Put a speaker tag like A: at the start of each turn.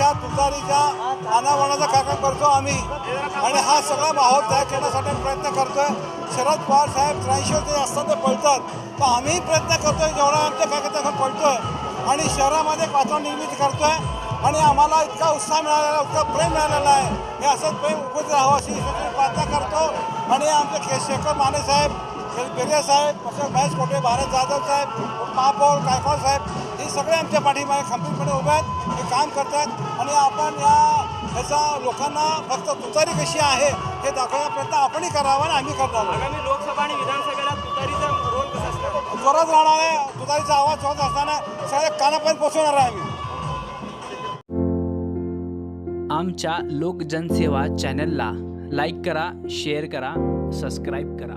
A: रिक्षा तुतारीच्या अनावरणाचा कार्यक्रम करतो आम्ही. आणि हा सगळा माहोल तयार करण्यासाठी प्रयत्न करतोय. शरद पवार साहेब त्र्याऐंशी ते असताना पळतात. तर आम्ही प्रयत्न करतोय जेवढा आमच्या कार्यक्रम पळतोय. आणि शहरामध्ये एक वातावरण निर्मिती करतोय. आणि आम्हाला इतका उत्साह मिळालेला इतका प्रेम मिळालेला आहे. हे असंच प्रेम उपस्थित राहावं अशी प्रार्थना करतो. आणि आमचे खे शेखर माने साहेब बेरे साहेब महेश कोटे भारत जाधव साहेब महापौर कायफा साहेब हे सगळे आमच्या पाठीमागे खंबीरपणे उभे आहेत. काम करतात आणि आपण या ह्याचा लोकांना फक्त तुतारी कशी आहे हे दाखवण्याचा प्रयत्न आपणही करावा आणि आम्ही करणार आहोत. आगामी
B: लोकसभा आणि विधानसभेला तुतारीचा रोल कसा असणार?
A: जोरात राहणार आहे तुतारीचा आवाज होत असताना सगळ्या कानापर्यंत पोहोचवणार आहे आम्ही.
C: आमच्या लोकजनसेवा चॅनलला लाईक करा शेअर करा सबस्क्राईब करा.